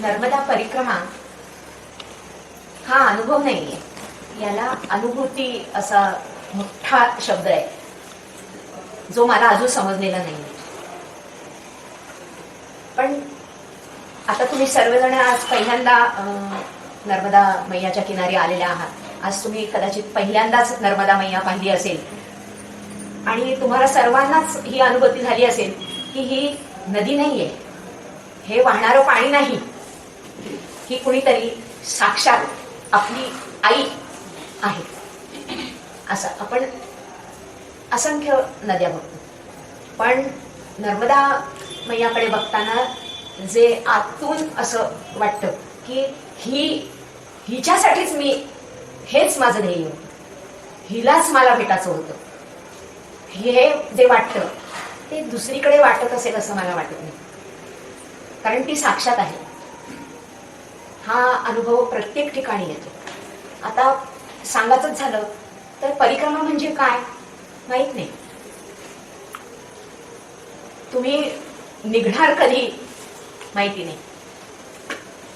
नर्मदा परिक्रमा हा अनुभव नाहीये. याला अनुभूती असा मोठा शब्द आहे जो मला अजून समजलेला नाही पण आता तुम्ही सर्वजण आज पहिल्यांदा नर्मदा मैयाच्या किनारी आलेल्या आहात. आज तुम्ही कदाचित पहिल्यांदाच नर्मदा मैया पाहिली असेल. आणि तुम्हाला सर्वांनाच ही अनुभूती झाली असेल की ही नदी नाहीये. हे वाहणारं पाणी नाही. ही कुणीतरी साक्षात आपली आई आहे. असं आपण असंख्य नद्या बघतो. पण नर्मदा मैयाकडे बघताना जे आतून असं वाटतं की ही हिच्यासाठीच मी हेच माझं ध्येय होतं. हिलाच मला भेटायचं होतं. हे जे वाटतं ते दुसरीकडे वाटत असेल असं मला वाटत नाही. कारण ती साक्षात आहे. हा अनुभव प्रत्येक ठिकाणी येतो. आता सांगायचंच झालं तर परिक्रमा म्हणजे काय? माहीत नाही. तुम्ही निघणार कधी? माहिती नाही.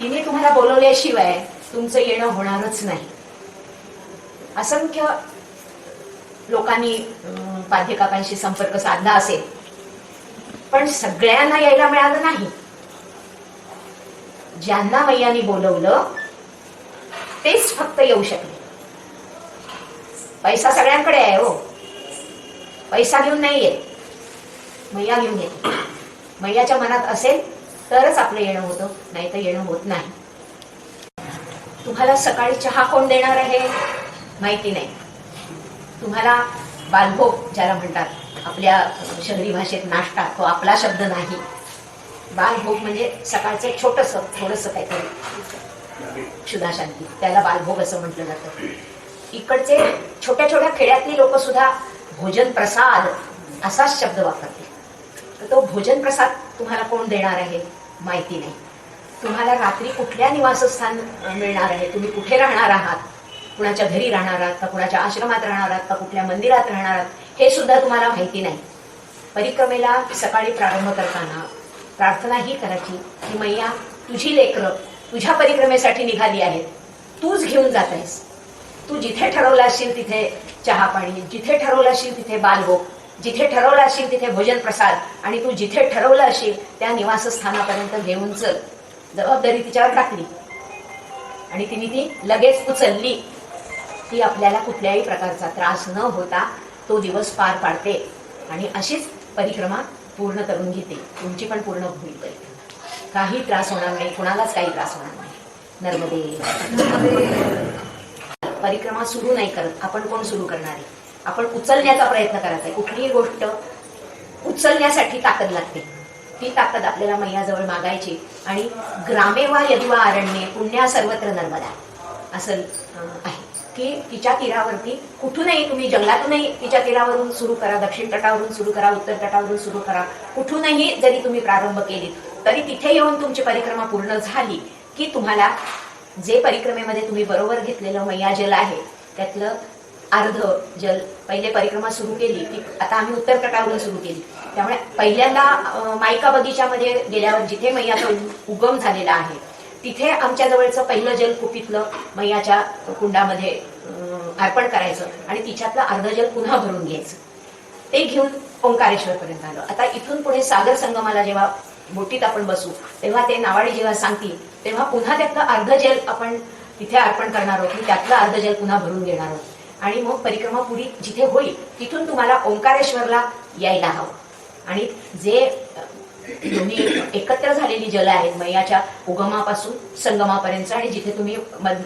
तिने तुम्हाला बोलवल्याशिवाय तुमचं येणं होणारच नाही. असंख्य लोकांनी अं, प्राध्यापकांशी संपर्क साधला असेल. पण सगळ्यांना यायला मिळालं नाही. ज्यांना मैयाने बोलवलं तेच फक्त येऊ शकले. पैसा सगळ्यांकडे आहे हो. पैसा घेऊन नाही येत मैया घेऊन येते. मैयाच्या मनात असेल तरच आपलं येणं होतं नाही तर येणं होत नाही. तुम्हाला सकाळी चहा कोण देणार आहे? माहिती नाही. तुम्हाला बालभोग ज्याला म्हणतात आपल्या शहरी भाषेत नाश्ता तो आपला शब्द नाही. बालभोग म्हणजे सकाळचं एक छोटस थोडस काहीतरी. क्षुधाशांती त्याला बालभोग असं म्हटलं जातं. इकडचे छोट्या छोट्या खेड्यातली लोक सुद्धा भोजन प्रसाद असाच शब्द वापरते तर तो भोजन प्रसाद तुम्हाला कोण देणार आहे? माहिती नाही. तुम्हाला रात्री कुठल्या निवासस्थान मिळणार आहे? तुम्ही कुठे राहणार आहात? कुणाच्या घरी राहणार आहात? का कुणाच्या आश्रमात राहणार आहात? का कुठल्या मंदिरात राहणार आहात? हे सुद्धा तुम्हाला माहिती नाही. परिक्रमेला सकाळी प्रारंभ करताना प्रार्थना ही करायची की मैया तुझी लेकरं तुझ्या परिक्रमेसाठी निघाली आहेत. तूच घेऊन जात आहेस. तू जिथे ठरवलं असशील तिथे चहा पाणी जिथे ठरवलं असशील तिथे बालभोग जिथे ठरवलं असशील तिथे भोजन प्रसाद आणि तू जिथे ठरवलं असशील त्या निवासस्थानापर्यंत घेऊन चल. जबाबदारी तिच्यावर टाकली. आणि तिने ती लगेच उचलली. ती आपल्याला कुठल्याही प्रकारचा त्रास न होता तो दिवस पार पाडते. आणि अशीच परिक्रमा पूर्ण करून घेते. तुमची पण पूर्ण होईल काही त्रास होणार नाही. कुणालाच काही त्रास होणार नाही. नर्मदे. परिक्रमा सुरू नाही करत. आपण कोण सुरू करणार आहे? आपण उचलण्याचा प्रयत्न करायचा आहे. कुठलीही गोष्ट उचलण्यासाठी ताकद लागते. ती ताकद आपल्याला मैयाजवळ मागायची आणि ग्रामेवा यदिवा अरण्ये पुण्या सर्वत्र नर्मदा. असं आहे. की तिच्या तीरावरती कुठूनही तुम्ही जंगलातूनही तिच्या तीरावरून सुरू करा दक्षिण तटावरून सुरू करा उत्तर तटावरून सुरू करा. कुठूनही जरी तुम्ही प्रारंभ केली तरी तिथे येऊन तुमची परिक्रमा पूर्ण झाली की तुम्हाला जे परिक्रमेमध्ये तुम्ही बरोबर घेतलेलं मैया जल आहे त्यातलं अर्ध जल पहिले परिक्रमा सुरू केली ती आता आम्ही उत्तर तटावरून सुरू केली. त्यामुळे पहिल्यांदा मायका बगीच्यामध्ये गेल्यावर जिथे मैयाचा उगम झालेला आहे तिथे आमच्या जवळचं पहिलं जल कुपीतलं मैयाच्या कुंडामध्ये अर्पण करायचं आणि तिच्यातलं अर्ध जल पुन्हा भरून घ्यायचं. ते घेऊन ओंकारेश्वर पर्यंत आलो. आता इथून पुढे सागर संगमाला जेव्हा बोटीत आपण बसू तेव्हा ते नावाडी जेव्हा सांगतील तेव्हा पुन्हा त्यातलं अर्ध जल आपण तिथे अर्पण करणार आहोत आणि त्यातलं अर्ध जल पुन्हा भरून घेणार आहोत. आणि मग परिक्रमा पुरी जिथे होईल तिथून तुम्हाला ओंकारेश्वरला यायला हवं. आणि जे दोन्ही एकत्र झालेली जल आहेत मैयाच्या उगमापासून संगमापर्यंत आणि जिथे तुम्ही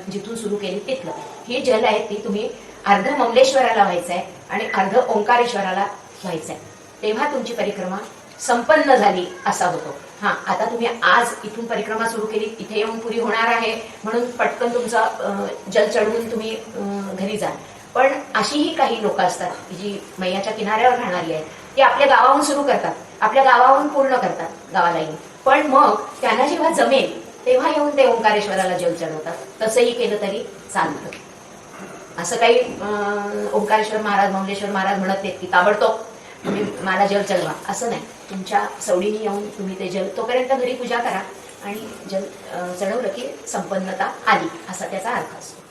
जिथून सुरू केली तिथलं ही जल आहेत ती तुम्ही अर्ध ममलेश्वराला व्हायचं आहे आणि अर्ध ओंकारेश्वराला व्हायचं आहे तेव्हा तुमची परिक्रमा संपन्न झाली असा होतो. हा आता तुम्ही आज इथून परिक्रमा सुरू केली इथे येऊन पुरी होणार आहे म्हणून पटकन तुमचा जल चढवून तुम्ही घरी जा. पण अशीही काही लोक असतात जी मैयाच्या किनाऱ्यावर राहणारी आहेत ते आपल्या गावाहून सुरू करतात. आपल्या गावाहून पूर्ण करतात गावाला येऊन पण मग त्यांना जेव्हा जमेल तेव्हा येऊन ते ओंकारेश्वराला जल चढवतात तसंही केलं तरी चालतं. असं काही अं, ओंकारेश्वर महाराज मंगलेश्वर महाराज म्हणत नाहीत की ताबडतोब तुम्ही मला जल चढवा. असं नाही. तुमच्या सवडीने येऊन तुम्ही ते जल तोपर्यंत घरी पूजा करा आणि जल चढवलं की संपन्नता आली. असा त्याचा अर्थ असतो.